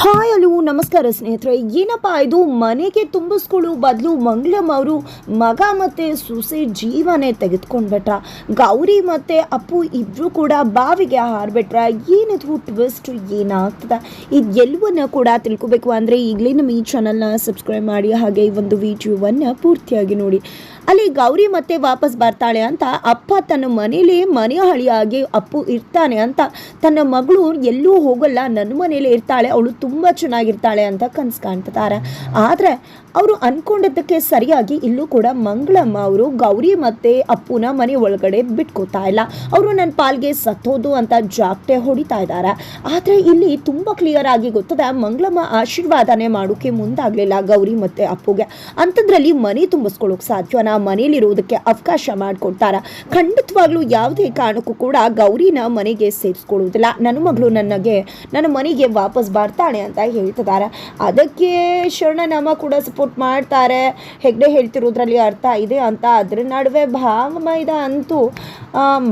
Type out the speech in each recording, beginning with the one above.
Hi hello ನಮಸ್ಕಾರ ಸ್ನೇಹಿತರೆ. ಏನಪ್ಪ ಇದು? ಮನೆಗೆ ತುಂಬಿಸ್ಕೊಳ್ಳೋ ಬದಲು ಮಂಗಳಮ್ಮ ಅವರು ಮಗ ಮತ್ತು ಸೊಸೆ ಜೀವನೇ ತೆಗೆದುಕೊಂಡ್ಬಿಟ್ರ. ಗೌರಿ ಮತ್ತು ಅಪ್ಪು ಇಬ್ಬರು ಕೂಡ ಬಾವಿಗೆ ಹಾರ್ಬಿಟ್ರ. ಏನಿದು ಟ್ವಿಸ್ಟ್ ಏನಾಗ್ತದೆ? ಇದು ಎಲ್ಲವನ್ನ ಕೂಡ ತಿಳ್ಕೊಬೇಕು ಅಂದರೆ ಈಗಲೇ ನಮ್ಮ ಈ ಚಾನಲ್ನ ಸಬ್ಸ್ಕ್ರೈಬ್ ಮಾಡಿ, ಹಾಗೆ ಈ ಒಂದು ವಿಡಿಯೋವನ್ನು ಪೂರ್ತಿಯಾಗಿ ನೋಡಿ. ಅಲ್ಲಿ ಗೌರಿ ಮತ್ತೆ ವಾಪಸ್ ಬರ್ತಾಳೆ ಅಂತ ಅಪ್ಪ ತನ್ನ ಮನೇಲಿ ಮನೆ ಹಳಿಯಾಗಿ ಅಪ್ಪು ಇರ್ತಾನೆ ಅಂತ ತನ್ನ ಮಗಳು ಎಲ್ಲೂ ಹೋಗಲ್ಲ, ನನ್ನ ಮನೇಲಿ ಇರ್ತಾಳೆ, ಅವಳು ತುಂಬ ಚೆನ್ನಾಗಿರ್ತಾಳೆ ಅಂತ ಕನ್ಸು ಕಾಣ್ತಾರೆ. ಆದರೆ ಅವರು ಅಂದ್ಕೊಂಡಿದ್ದಕ್ಕೆ ಸರಿಯಾಗಿ ಇಲ್ಲೂ ಕೂಡ ಮಂಗಳಮ್ಮ ಅವರು ಗೌರಿ ಮತ್ತೆ ಅಪ್ಪುನ ಮನೆ ಒಳಗಡೆ ಬಿಟ್ಕೋತಾ ಇಲ್ಲ. ಅವರು ನನ್ನ ಪಾಲ್ಗೆ ಸತ್ತೋದು ಅಂತ ಜಾಗ್ಟೆ ಹೊಡಿತಾ ಇದ್ದಾರೆ ಆದರೆ ಇಲ್ಲಿ ತುಂಬ ಕ್ಲಿಯರ್ ಆಗಿ ಗೊತ್ತದೆ, ಮಂಗಳಮ್ಮ ಆಶೀರ್ವಾದನೆ ಮಾಡೋಕೆ ಮುಂದಾಗಲಿಲ್ಲ ಗೌರಿ ಮತ್ತೆ ಅಪ್ಪುಗೆ. ಅಂಥದ್ರಲ್ಲಿ ಮನೆ ತುಂಬಿಸ್ಕೊಳ್ಳೋಕೆ ಸಾಧ್ಯನಾ? ಮನೇಲಿರೋದಕ್ಕೆ ಅವಕಾಶ ಮಾಡಿಕೊಡ್ತಾರ. ಖಂಡಿತವಾಗ್ಲೂ ಯಾವುದೇ ಕಾರಣಕ್ಕೂ ಕೂಡ ಗೌರಿನ ಮನೆಗೆ ಸೇರಿಸ್ಕೊಳ್ಳೋದಿಲ್ಲ ನನ್ನ ಮಗಳು ನನಗೆ ನನ್ನ ಮನೆಗೆ ವಾಪಸ್ ಬರ್ತಾಳೆ ಅಂತ ಹೇಳ್ತಿದ್ದಾರೆ. ಅದಕ್ಕೆ ಶರಣನಮ್ಮ ಕೂಡ ಸಪೋರ್ಟ್ ಮಾಡ್ತಾರೆ. ಹೆಗ್ಡೆ ಹೇಳ್ತಿರೋದ್ರಲ್ಲಿ ಅರ್ಥ ಇದೆ ಅಂತ. ಅದ್ರ ನಡುವೆ ಭಾವಮೈದ ಅಂತೂ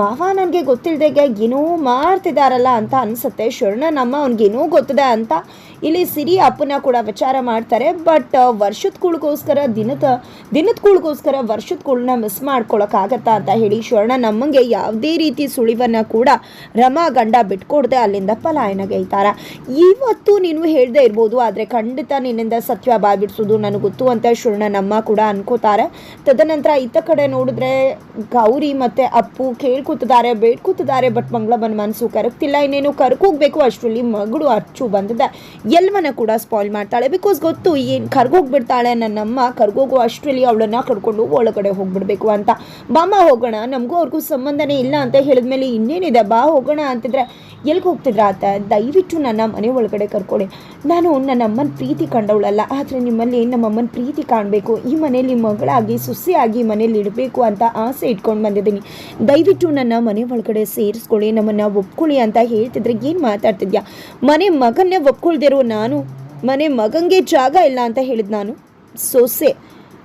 ಮಾವ ನನಗೆ ಗೊತ್ತಿಲ್ಲದೆ ಏನೋ ಮಾಡ್ತಿದ್ದಾರಲ್ಲ ಅಂತ ಅನ್ಸುತ್ತೆ. ಶರಣನಮ್ಮ ಅವ್ನಿಗೇನೋ ಗೊತ್ತಿದೆ ಅಂತ. ಇಲ್ಲಿ ಸಿರಿ ಅಪ್ಪನ ಕೂಡ ವಿಚಾರ ಮಾಡ್ತಾರೆ. ಬಟ್, ವರ್ಷದ ಕೂಳಿಗೋಸ್ಕರ ದಿನದ ದಿನದ ಕೂಳ್ಗೋಸ್ಕರ ವರ್ಷದ ಕೂಳನ್ನ ಮಿಸ್ ಮಾಡ್ಕೊಳಕ್ಕಾಗತ್ತಾ ಅಂತ ಹೇಳಿ ಸ್ವರ್ಣ ನಮ್ಮಂಗೆ ಯಾವುದೇ ರೀತಿ ಸುಳಿವನ್ನ ಕೂಡ ರಮಾ ಗಂಡ ಬಿಟ್ಕೊಡ್ದೆ ಅಲ್ಲಿಂದ ಪಲಾಯನಗೈತಾರ ಇವತ್ತು ನೀನು ಹೇಳ್ದೆ ಇರ್ಬೋದು, ಆದರೆ ಖಂಡಿತ ನಿನ್ನಿಂದ ಸತ್ಯ ಬಾಬಿಡ್ಸೋದು ನನಗೆ ಗೊತ್ತು ಅಂತ ಶರಣ ನಮ್ಮ ಕೂಡ ಅನ್ಕೋತಾರೆ. ತದನಂತರ ಇತ್ತ ಕಡೆ ನೋಡಿದ್ರೆ ಗೌರಿ ಮತ್ತೆ ಅಪ್ಪು ಕೇಳ್ಕೊತಿದ್ದಾರೆ, ಬೇಡ್ಕೊತಿದ್ದಾರೆ ಬಟ್ ಮಂಗಳಮ್ಮನ ಮನಸ್ಸು ಕರಗ್ತಿಲ್ಲ. ಇನ್ನೇನು ಕರ್ಕೋಗ್ಬೇಕು ಅಷ್ಟರಲ್ಲಿ ಮಗಳು ಅಚ್ಚು ಬಂದಿದೆ. ಎಲ್ಲವನ್ನ ಕೂಡ ಸ್ಪಾಯ್ಲ್ ಮಾಡ್ತಾಳೆ. ಬಿಕಾಸ್ ಗೊತ್ತು, ಏನು ಕರ್ಗೋಗ್ಬಿಡ್ತಾಳೆ ನನ್ನಮ್ಮ ಕರ್ಗೋಗು ಅಷ್ಟರಲ್ಲಿ ಅವಳನ್ನ ಕರ್ಕೊಂಡು ಒಳಗಡೆ ಹೋಗ್ಬಿಡ್ಬೇಕು ಅಂತ. ಬಾಮ ಹೋಗೋಣ, ನಮಗೂ ಅವ್ರಿಗೂ ಸಂಬಂಧನೇ ಇಲ್ಲ ಅಂತ ಹೇಳಿದ್ಮೇಲೆ ಇನ್ನೇನಿದೆ? ಬಾ ಹೋಗೋಣ ಅಂತಿದ್ರೆ ಎಲ್ಲಿಗೆ ಹೋಗ್ತಿದ್ರ ಆತ? ದಯವಿಟ್ಟು ನನ್ನ ಮನೆ ಒಳಗಡೆ ಕರ್ಕೊಳ್ಳಿ ನಾನು ನನ್ನ ಅಮ್ಮನ ಪ್ರೀತಿ ಕಂಡವಳಲ್ಲ, ಆದರೆ ನಿಮ್ಮಲ್ಲಿ ನಮ್ಮ ಅಮ್ಮನ ಪ್ರೀತಿ ಕಾಣಬೇಕು. ಈ ಮನೆಯಲ್ಲಿ ಮಗಳಾಗಿ ಸೊಸೆಯಾಗಿ ಮನೇಲಿ ಇಡಬೇಕು ಅಂತ ಆಸೆ ಇಟ್ಕೊಂಡು ಬಂದಿದ್ದೀನಿ. ದಯವಿಟ್ಟು ನನ್ನ ಮನೆ ಒಳಗಡೆ ಸೇರಿಸ್ಕೊಳ್ಳಿ, ನಮ್ಮನ್ನು ಒಪ್ಕೊಳ್ಳಿ ಅಂತ ಹೇಳ್ತಿದ್ರೆ ಏನು ಮಾತಾಡ್ತಿದ್ಯಾ? ಮನೆ ಮಗನ್ನೇ ಒಪ್ಕೊಳ್ದಿರೋ ನಾನು? ಮನೆ ಮಗಂಗೆ ಜಾಗ ಇಲ್ಲ ಅಂತ ಹೇಳಿದ್ ನಾನು? ಸೊಸೆ.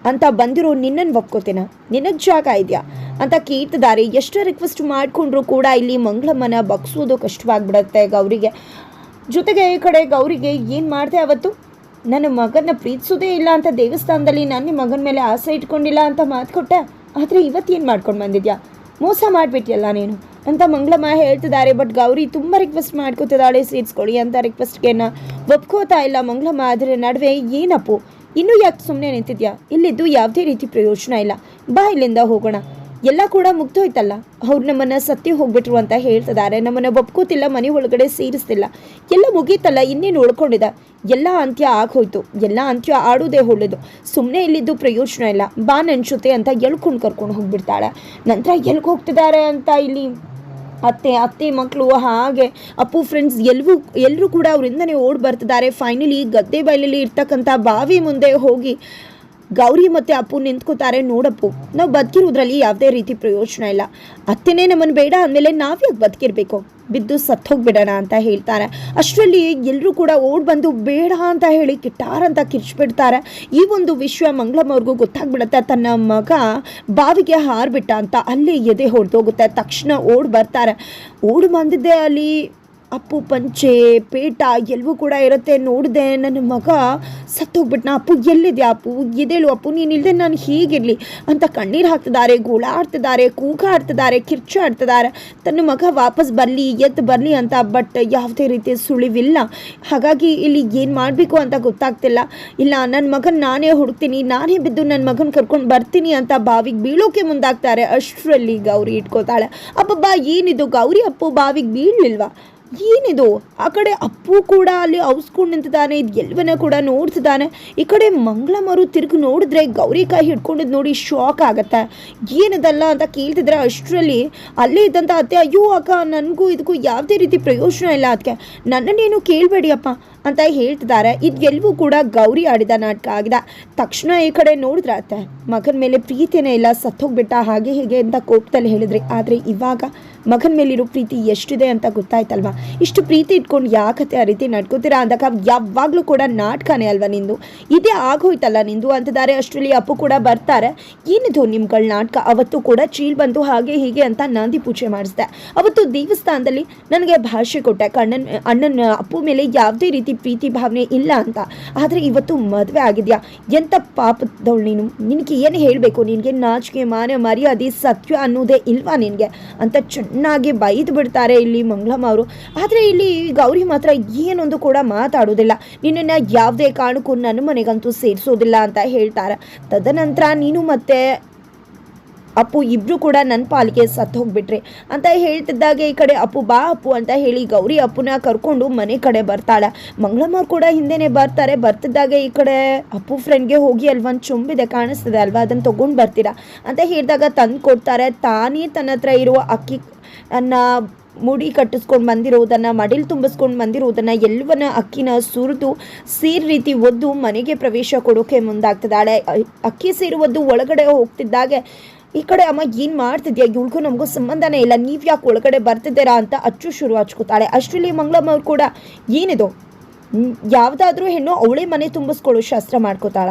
ಅಂತ ಬಂದಿರೋ ನಿನ್ನನ್ನು ಒಪ್ಕೋತೇನ? ನಿನಗೆ ಜಾಗ ಇದೆಯಾ? ಅಂತ ಕೇಳ್ತಿದ್ದಾರೆ ಎಷ್ಟು ರಿಕ್ವೆಸ್ಟ್ ಮಾಡಿಕೊಂಡ್ರು ಕೂಡ ಇಲ್ಲಿ ಮಂಗಳಮ್ಮನ ಬಗ್ಸೋದು ಕಷ್ಟವಾಗ್ಬಿಡತ್ತೆ ಗೌರಿಗೆ. ಜೊತೆಗೆ ಈ ಕಡೆ ಗೌರಿಗೆ ಏನು ಮಾಡಿದೆ ಅವತ್ತು? ನನ್ನ ಮಗನ ಪ್ರೀತಿಸೋದೇ ಇಲ್ಲ ಅಂತ ದೇವಸ್ಥಾನದಲ್ಲಿ ನಾನು ನಿಮ್ಮ ಮಗನ ಮೇಲೆ ಆಸೆ ಇಟ್ಕೊಂಡಿಲ್ಲ ಅಂತ ಮಾತು ಕೊಟ್ಟೆ. ಆದರೆ ಇವತ್ತೇನು ಮಾಡ್ಕೊಂಡು ಬಂದಿದ್ಯಾ? ಮೋಸ ಮಾಡಿಬಿಟ್ಟಿಯಲ್ಲ ನೀನು? ಅಂತ ಮಂಗಳಮ್ಮ ಹೇಳ್ತಿದ್ದಾರೆ ಬಟ್ ಗೌರಿ ತುಂಬ ರಿಕ್ವೆಸ್ಟ್ ಮಾಡ್ಕೋತಿದ್ದಾಳೆ ಸೇರಿಸ್ಕೊಳ್ಳಿ ಅಂತ ರಿಕ್ವೆಸ್ಟ್ಗೆ ಒಪ್ಕೋತಾ ಇಲ್ಲ ಮಂಗಳಮ್ಮ. ಅದರ ನಡುವೆ ಏನಪ್ಪು? ಇನ್ನೂ ಯಾಕೆ ಸುಮ್ಮನೆ ನಿಂತಿದ್ಯಾ? ಇಲ್ಲಿದ್ದು ಯಾವುದೇ ರೀತಿ ಪ್ರಯೋಜನ ಇಲ್ಲ. ಬಾ ಇಲ್ಲಿಂದ ಹೋಗೋಣ. ಎಲ್ಲ ಕೂಡ ಮುಗ್ದೋಯ್ತಲ್ಲ? ಅವ್ರು ನಮ್ಮನ್ನ ಸತ್ಯ ಹೋಗ್ಬಿಟ್ರು ಅಂತ ಹೇಳ್ತಿದ್ದಾರೆ. ನಮ್ಮನ್ನ ಒಪ್ಕೋತಿಲ್ಲ ಮನೆ ಒಳಗಡೆ ಸೇರಿಸ್ತಿಲ್ಲ. ಎಲ್ಲ ಮುಗೀತಲ್ಲ, ಇನ್ನೇನು ಉಳ್ಕೊಂಡಿದ? ಎಲ್ಲ ಅಂತ್ಯ ಆಗೋಯ್ತು ಎಲ್ಲ ಅಂತ್ಯ ಆಡೋದೇ ಒಳ್ಳೇದು. ಸುಮ್ಮನೆ ಇಲ್ಲಿದ್ದು ಪ್ರಯೋಜನ ಇಲ್ಲ. ಬಾ ನನ್ನ ಜೊತೆ ಅಂತ ಎಳ್ಕೊಂಡು ಕರ್ಕೊಂಡು ಹೋಗ್ಬಿಡ್ತಾಳೆ. ನಂತರ ಎಲ್ಗೆ ಹೋಗ್ತಿದ್ದಾರೆ ಅಂತ ಇಲ್ಲಿ? ಅತ್ತೆ ಅತ್ತೆ ಮಕ್ಕಳು ಹಾಗೆ ಅಪ್ಪು ಫ್ರೆಂಡ್ಸ್ ಎಲ್ಲವೂ ಎಲ್ಲರೂ ಕೂಡ ಅವರಿಂದನೇ ಓಡಿ ಬರ್ತಿದ್ದಾರೆ. ಫೈನಲಿ ಗದ್ದೆ ಬಯಲಲ್ಲಿ ಇರ್ತಕ್ಕಂಥ ಬಾವಿ ಮುಂದೆ ಹೋಗಿ ಗೌರಿ ಮತ್ತೆ ಅಪ್ಪು ನಿಂತ್ಕೋತಾರೆ ನೋಡಪ್ಪು. ನಾವು ಬದುಕಿರೋದ್ರಲ್ಲಿ ಯಾವುದೇ ರೀತಿ ಪ್ರಯೋಜನ ಇಲ್ಲ. ಅತ್ತೆನೇ ನಮ್ಮನ್ನು ಬೇಡ ಅಂದಮೇಲೆ ನಾವ್ಯಾಕೆ ಬದುಕಿರ್ಬೇಕು? ಬಿದ್ದು ಸತ್ತೋಗ್ಬಿಡೋಣ ಅಂತ ಹೇಳ್ತಾರೆ. ಅಷ್ಟರಲ್ಲಿ ಎಲ್ಲರೂ ಕೂಡ ಓಡ್ ಬಂದು ಬೇಡ ಅಂತ ಹೇಳಿ ಕಿಟಾರ್ ಅಂತ ಕಿರ್ಚ್ಬಿಡ್ತಾರೆ. ಈ ಒಂದು ವಿಷಯ ಮಂಗಳಮ್ಮ ಅವ್ರಿಗೂ ಗೊತ್ತಾಗ್ಬಿಡುತ್ತೆ. ತನ್ನ ಮಗ ಬಾವಿಗೆ ಹಾರ್ಬಿಟ್ಟ ಅಂತ ಅಲ್ಲಿ ಎದೆ ಹೊಡೆದೋಗುತ್ತೆ. ತಕ್ಷಣ ಓಡ್ ಬರ್ತಾರೆ. ಓಡ್ ಬಂದಿದ್ದೆ ಅಲ್ಲಿ ಅಪ್ಪು, ಪಂಚೆ, ಪೇಟ ಎಲ್ಲವೂ ಕೂಡ ಇರುತ್ತೆ. ನೋಡಿದೆ, ನನ್ನ ಮಗ ಸತ್ತೋಗ್ಬಿಟ್ನ. ಅಪ್ಪು ಎಲ್ಲಿದೆ ಅಪ್ಪು? ಎದೇಳು ಅಪ್ಪು ನೀನಿಲ್ಲದೆ ನಾನು ಹೀಗಿರಲಿ ಅಂತ ಕಣ್ಣೀರು ಹಾಕ್ತಿದ್ದಾರೆ, ಗೋಳಾಡ್ತಿದ್ದಾರೆ, ಕೂಗಾಡ್ತಿದ್ದಾರೆ, ಕಿರ್ಚಾಡ್ತಿದ್ದಾರೆ. ತನ್ನ ಮಗ ವಾಪಸ್ ಬರಲಿ, ಎದ್ದು ಬರಲಿ ಅಂತ, ಬಟ್ ಯಾವುದೇ ರೀತಿಯ ಸುಳಿವಿಲ್ಲ. ಹಾಗಾಗಿ ಇಲ್ಲಿ ಏನು ಮಾಡಬೇಕು ಅಂತ ಗೊತ್ತಾಗ್ತಿಲ್ಲ. ಇಲ್ಲ ನನ್ನ ಮಗನ ನಾನೇ ಹುಡುಕ್ತೀನಿ, ನಾನೇ ಬಿದ್ದು ನನ್ನ ಮಗನ ಕರ್ಕೊಂಡು ಬರ್ತೀನಿ ಅಂತ ಬಾವಿಗೆ ಬೀಳೋಕೆ ಮುಂದಾಗ್ತಾರೆ. ಅಷ್ಟರಲ್ಲಿ ಗೌರಿ ಇಟ್ಕೋತಾಳೆ. ಅಬ್ಬಬ್ಬಾ, ಏನಿದು ಗೌರಿ ಅಪ್ಪು? ಬಾವಿಗೆ ಬೀಳಲಿಲ್ವಾ? ಏನಿದು? ಆ ಕಡೆ ಅಪ್ಪು ಕೂಡ ಅಲ್ಲಿ ಔಸ್ಕೊಂಡು ನಿಂತಿದ್ದಾನೆ ಇದು ಎಲ್ಲವನ್ನ ಕೂಡ ನೋಡ್ತಿದ್ದಾನೆ. ಈ ಕಡೆ ಮಂಗಳಮರು ತಿರುಗಿ ನೋಡಿದ್ರೆ ಗೌರಿ ಕೈ ಹಿಡ್ಕೊಂಡಿದ್ದು ನೋಡಿ ಶಾಕ್ ಆಗತ್ತೆ. ಏನಿದಲ್ಲ ಅಂತ ಕೇಳ್ತಿದ್ರೆ ಅಷ್ಟರಲ್ಲಿ ಅಲ್ಲೇ ಇದ್ದಂಥ ಅತ್ತೆ, ಅಯ್ಯೋ ಅಕ್ಕ, ನನಗೂ ಇದಕ್ಕೂ ಯಾವುದೇ ರೀತಿ ಪ್ರಯೋಜನ ಇಲ್ಲ ಅದಕ್ಕೆ ನನ್ನನ್ನೇನು ಕೇಳಬೇಡಿ ಅಪ್ಪ. ಅಂತ ಹೇಳ್ತಿದ್ದಾರೆ. ಇದೆಲ್ಲವೂ ಕೂಡ ಗೌರಿ ಆಡಿದ ನಾಟಕ ಆಗಿದೆ. ತಕ್ಷಣ ಈ ಕಡೆ ನೋಡಿದ್ರೆ ಅತ್ತೆ, ಮಗನ ಮೇಲೆ ಪ್ರೀತಿನೇ ಇಲ್ಲ, ಸತ್ತೋಗ್ಬಿಟ್ಟ ಹಾಗೆ ಹೀಗೆ ಅಂತ ಕೋಪದಲ್ಲಿ ಹೇಳಿದ್ರಿ. ಆದರೆ ಇವಾಗ ಮಗನ ಮೇಲಿರೋ ಪ್ರೀತಿ ಎಷ್ಟಿದೆ ಅಂತ ಗೊತ್ತಾಯ್ತಲ್ವಾ? ಇಷ್ಟು ಪ್ರೀತಿ ಇಟ್ಕೊಂಡು ಯಾಕತ್ತೆ ಆ ರೀತಿ ನಡ್ಕೋತೀರಾ ಅಂದಾಗ ಯಾವಾಗಲೂ ಕೂಡ ನಾಟಕನೇ ಅಲ್ವಾ ನಿಂದು? ಇದೇ ಆಗೋಯ್ತಲ್ಲ ನಿಂದು ಅಂತಿದ್ದಾರೆ. ಅಷ್ಟರಲ್ಲಿ ಅಪ್ಪು ಕೂಡ ಬರ್ತಾರೆ. ಏನಿದು ನಿಮ್ಗಳ ನಾಟಕ? ಅವತ್ತು ಕೂಡ ಚೀಲ್ ಬಂತು ಹಾಗೆ ಹೀಗೆ ಅಂತ ನಾಂದಿ ಪೂಜೆ ಮಾಡಿಸ್ದೆ. ಅವತ್ತು ದೇವಸ್ಥಾನದಲ್ಲಿ ನನಗೆ ಭಾಷೆ ಕೊಟ್ಟೆ. ಕಣ್ಣನ್, ಅಣ್ಣನ ಅಪ್ಪು ಮೇಲೆ ಯಾವುದೇ ರೀತಿ ಪ್ರೀತಿ ಭಾವನೆ ಇಲ್ಲ ಅಂತ. ಆದರೆ ಇವತ್ತು ಮದುವೆ ಆಗಿದೆಯಾ? ಎಂಥ ಪಾಪದವಳು ನೀನು? ನಿನಗೆ ಏನು ಹೇಳಬೇಕು? ನಿನಗೆ ನಾಚಿಕೆ, ಮಾನ, ಮರ್ಯಾದೆ, ಸತ್ಯ ಅನ್ನೋದೇ ಇಲ್ವಾ ನಿನಗೆ? ಅಂತ ಚೆನ್ನಾಗಿ ಬೈದು ಬಿಡ್ತಾರೆ ಇಲ್ಲಿ ಮಂಗಳಮ್ಮ ಅವರು. ಆದರೆ ಇಲ್ಲಿ ಗೌರಿ ಮಾತ್ರ ಏನೊಂದು ಕೂಡ ಮಾತಾಡೋದಿಲ್ಲ. ನಿನ್ನನ್ನು ಯಾವುದೇ ಕಾರಣಕ್ಕೂ ನನ್ನ ಮನೆಗಂತೂ ಸೇರಿಸೋದಿಲ್ಲ ಅಂತ ಹೇಳ್ತಾರೆ. ತದನಂತರ ನೀನು ಮತ್ತೆ ಅಪ್ಪು ಇಬ್ರು ಕೂಡ ನನ್ನ ಪಾಲಿಗೆ ಸತ್ತು ಹೋಗ್ಬಿಟ್ರಿ. ಅಂತ ಹೇಳ್ತಿದ್ದಾಗೆ ಈ ಕಡೆ ಅಪ್ಪು, ಬಾ ಅಪ್ಪು, ಅಂತ ಹೇಳಿ ಗೌರಿ ಅಪ್ಪುನ ಕರ್ಕೊಂಡು ಮನೆ ಕಡೆ ಬರ್ತಾಳೆ. ಮಂಗಳಮ್ಮ ಕೂಡ ಹಿಂದೆನೆ ಬರ್ತಾರೆ. ಬರ್ತಿದ್ದಾಗೆ ಈ ಕಡೆ ಅಪ್ಪು ಫ್ರೆಂಡ್ಗೆ ಹೋಗಿ ಅಲ್ವೊಂದು ಚುಂಬಿದೆ ಕಾಣಿಸ್ತದೆ ಅಲ್ವಾ ಅದನ್ನು ತೊಗೊಂಡು ಬರ್ತೀರಾ? ಅಂತ ಹೇಳಿದಾಗ ತಂದು ಕೊಡ್ತಾರೆ. ತಾನೇ ತನ್ನ ಹತ್ರ ಇರುವ ಅಕ್ಕಿ ಅನ್ನ ಮುಡಿ ಕಟ್ಟಿಸ್ಕೊಂಡು ಬಂದಿರುವುದನ್ನು ಮಡಿಲು ತುಂಬಿಸ್ಕೊಂಡು ಬಂದಿರುವುದನ್ನು ಎಲ್ಲವನ್ನ ಅಕ್ಕಿನ ಸುರಿದು ಸೀರ್ ರೀತಿ ಒದ್ದು ಮನೆಗೆ ಪ್ರವೇಶ ಕೊಡೋಕೆ ಮುಂದಾಗ್ತಿದ್ದಾಳೆ. ಅಕ್ಕಿ ಅಕ್ಕಿ ಒದ್ದು ಒಳಗಡೆ ಹೋಗ್ತಿದ್ದಾಗೆ ಈ ಕಡೆ ಅಮ್ಮ ಏನು ಮಾಡ್ತಿದ್ಯಾ? ಇವ್ಳಿಗೂ ನಮಗೂ ಸಂಬಂಧನೇ ಇಲ್ಲ. ನೀವು ಯಾಕೆ ಒಳಗಡೆ ಬರ್ತಿದ್ದೀರಾ ಅಂತ ಅಚ್ಚು ಶುರು ಹಚ್ಕೋತಾಳೆ. ಅಷ್ಟರಲ್ಲಿ ಮಂಗಳಮ್ಮ ಅವ್ರು ಕೂಡ ಏನಿದು? ಯಾವುದಾದ್ರೂ ಹೆಣ್ಣು ಅವಳೇ ಮನೆ ತುಂಬಿಸ್ಕೊಳ್ಳೋ ಶಾಸ್ತ್ರ ಮಾಡ್ಕೋತಾಳ.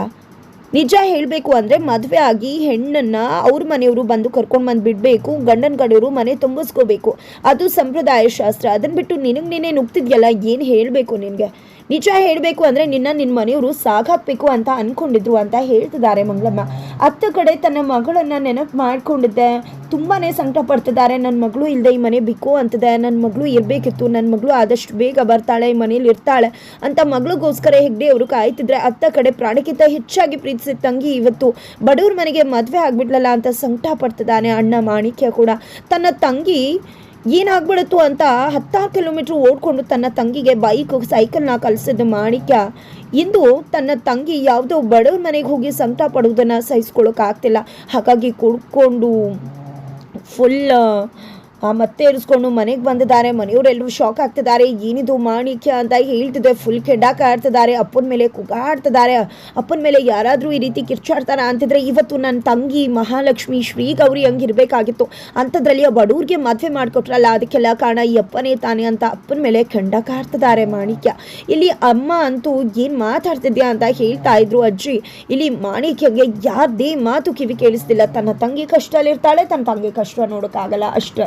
ನಿಜ ಹೇಳಬೇಕು ಅಂದರೆ ಮದುವೆ ಆಗಿ ಹೆಣ್ಣನ್ನು ಅವ್ರ ಮನೆಯವರು ಬಂದು ಕರ್ಕೊಂಡು ಬಂದು ಬಿಡಬೇಕು, ಗಂಡನ ಕಡೆಯವರು ಮನೆ ತುಂಬಿಸ್ಕೋಬೇಕು. ಅದು ಸಂಪ್ರದಾಯ ಶಾಸ್ತ್ರ. ಅದನ್ನು ಬಿಟ್ಟು ನಿನಗೆ ನೀನೇ ನುಗ್ತಿದ್ಯಲ್ಲ ಏನು ಹೇಳಬೇಕು ನಿನಗೆ ನಿಜ ಹೇಳಬೇಕು ಅಂದರೆ ನಿನ್ನ ನಿನ್ನ ಮನೆಯವರು ಸಾಗಾಕ್ಬೇಕು ಅಂತ ಅಂದ್ಕೊಂಡಿದ್ರು ಅಂತ ಹೇಳ್ತಿದ್ದಾರೆ ಮಂಗಳಮ್ಮ. ಅತ್ತ ಕಡೆ ತನ್ನ ಮಗಳನ್ನು ನೆನಪು ಮಾಡಿಕೊಂಡಿದ್ದೆ. ತುಂಬಾ ಸಂಕಟ ಪಡ್ತಿದ್ದಾರೆ. ನನ್ನ ಮಗಳು ಇಲ್ಲದೆ ಈ ಮನೆ ಬಿಕ್ಕು ಅಂತದೆ. ನನ್ನ ಮಗಳು ಇರಬೇಕಿತ್ತು. ನನ್ನ ಮಗಳು ಆದಷ್ಟು ಬೇಗ ಬರ್ತಾಳೆ, ಈ ಮನೇಲಿ ಇರ್ತಾಳೆ ಅಂತ ಮಗಳಿಗೋಸ್ಕರ ಹೆಗ್ಡೆ ಅವರು ಕಾಯ್ತಿದ್ರೆ ಅತ್ತ ಕಡೆ ಪ್ರಾಣಕ್ಕಿಂತ ಹೆಚ್ಚಾಗಿ ಪ್ರೀತಿಸಿದ ತಂಗಿ ಇವತ್ತು ಬಡವ್ರ ಮನೆಗೆ ಮದುವೆ ಆಗ್ಬಿಡ್ಲಲ್ಲ ಅಂತ ಸಂಕಟ ಪಡ್ತಿದ್ದಾನೆ ಅಣ್ಣ ಮಾಣಿಕ್ಯ ಕೂಡ. ತನ್ನ ತಂಗಿ ಏನಾಗ್ಬಿಡುತ್ತು ಅಂತ ಹತ್ತಾರು ಕಿಲೋಮೀಟ್ರ್ ಓಡ್ಕೊಂಡು ತನ್ನ ತಂಗಿಗೆ ಬೈಕ್ ಸೈಕಲ್ನ ಕಲಿಸಿದ ಮಾಣಿಕ್ಯ ಇಂದು ತನ್ನ ತಂಗಿ ಯಾವುದೋ ಬಡವ್ರ ಮನೆಗೆ ಹೋಗಿ ಸಂಕಟ ಪಡೋದನ್ನು ಸಹಿಸ್ಕೊಳ್ಳೋಕ್ಕಾಗ್ತಿಲ್ಲ ಹಾಗಾಗಿ ಕುಡ್ಕೊಂಡು ಫುಲ್ ಮತ್ತೆ ಇರಿಸ್ಕೊಂಡು ಮನೆಗೆ ಬಂದಿದ್ದಾರೆ. ಮನೆಯವರೆಲ್ಲರೂ ಶಾಕ್ ಆಗ್ತಿದ್ದಾರೆ. ಏನಿದು ಮಾಣಿಕ್ಯ ಅಂತ ಹೇಳ್ತಿದೆ. ಫುಲ್ ಕೆಡ್ಡಾಕ ಆಡ್ತಿದ್ದಾರೆ. ಅಪ್ಪನ ಮೇಲೆ ಕುಗಾಡ್ತಿದ್ದಾರೆ ಅಪ್ಪನ ಮೇಲೆ ಯಾರಾದರೂ ಈ ರೀತಿ ಕಿರ್ಚಾಡ್ತಾರ ಅಂತಿದ್ರೆ ಇವತ್ತು ನನ್ನ ತಂಗಿ ಮಹಾಲಕ್ಷ್ಮಿ ಶ್ರೀ ಗೌರಿ ಹಂಗಿರ್ಬೇಕಾಗಿತ್ತು ಅಂಥದ್ರಲ್ಲಿ ಆ ಬಡವ್ರಿಗೆ ಮದುವೆ ಮಾಡಿಕೊಟ್ರಲ್ಲ. ಅದಕ್ಕೆಲ್ಲ ಕಾರಣ ಈ ಅಪ್ಪನೇ ತಾನೇ ಅಂತ ಅಪ್ಪನ ಮೇಲೆ ಕೆಂಡಾಕ ಆಡ್ತಿದ್ದಾರೆ ಮಾಣಿಕ್ಯ. ಇಲ್ಲಿ ಅಮ್ಮ ಅಂತೂ ಏನು ಮಾತಾಡ್ತಿದ್ಯಾ ಅಂತ ಹೇಳ್ತಾ ಇದ್ರು ಅಜ್ಜಿ. ಇಲ್ಲಿ ಮಾಣಿಕ್ಯಗೆ ಯಾರದೇ ಮಾತು ಕಿವಿ ಕೇಳಿಸ್ತಿಲ್ಲ. ತನ್ನ ತಂಗಿ ಕಷ್ಟದಲ್ಲಿರ್ತಾಳೆ, ತನ್ನ ತಂಗಿ ಕಷ್ಟ ನೋಡೋಕ್ಕಾಗಲ್ಲ ಅಷ್ಟೇ.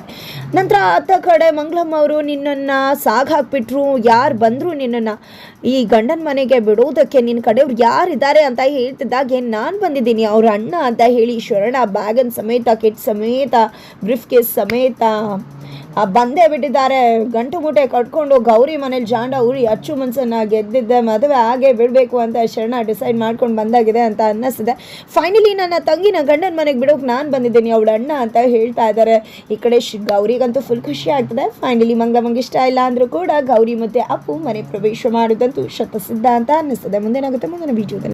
ನಂತರ ಆತ ಕಡೆ ಮಂಗಳಮ್ಮ ಅವರು ನಿನ್ನನ್ನು ಸಾಗ್ ಹಾಕ್ಬಿಟ್ರು ಯಾರು ಬಂದರು ನಿನ್ನನ್ನು? ಈ ಗಂಡನ ಮನೆಗೆ ಬಿಡೋದಕ್ಕೆ ನಿನ್ನ ಕಡೆಯವ್ರು ಯಾರಿದ್ದಾರೆ ಅಂತ ಹೇಳ್ತಿದ್ದಾಗೆ ನಾನು ಬಂದಿದ್ದೀನಿ. ಅವ್ರ ಅಣ್ಣ ಅಂತ ಹೇಳಿ ಶರಣ ಬ್ಯಾಗನ್ ಸಮೇತ, ಕಿಟ್ ಸಮೇತ ಬ್ರಿಫ್ ಕೇಸ್ ಸಮೇತ ಬಂದೇ ಬಿಟ್ಟಿದ್ದಾರೆ. ಗಂಟು ಮೂಟೆ ಕಟ್ಕೊಂಡು ಗೌರಿ ಮನೇಲಿ ಜಾಂಡ ಉರಿ ಅಚ್ಚು ಮನ್ಸನ್ನ ಗೆದ್ದಿದ್ದೆ. ಮದುವೆ ಹಾಗೆ ಬಿಡಬೇಕು ಅಂತ ಶರಣ ಡಿಸೈಡ್ ಮಾಡ್ಕೊಂಡು ಬಂದಾಗಿದೆ ಅಂತ ಅನ್ನಿಸ್ತಿದೆ. ಫೈನಲಿ ನನ್ನ ತಂಗಿನ ಗಂಡನ ಮನೆಗೆ ಬಿಡೋಕೆ ನಾನು ಬಂದಿದ್ದೀನಿ. ಅವಳ ಅಣ್ಣ ಅಂತ ಹೇಳ್ತಾ ಇದ್ದಾರೆ. ಈ ಕಡೆ ಶ್, ಗೌರಿಗಂತೂ ಫುಲ್ ಖುಷಿ ಆಗ್ತದೆ. ಫೈನಲಿ ಮಂಗ ಇಷ್ಟ ಇಲ್ಲ ಅಂದರೂ ಕೂಡ ಗೌರಿ ಮತ್ತು ಅಪ್ಪು ಮನೆ ಪ್ರವೇಶ ಮಾಡೋದಂತೂ ಶತಸಿದ್ಧ ಅಂತ ಅನ್ನಿಸ್ತದೆ. ಮುಂದೇನಾಗುತ್ತೆ ಮುಂದಿನ ಬೀಜದಲ್ಲಿ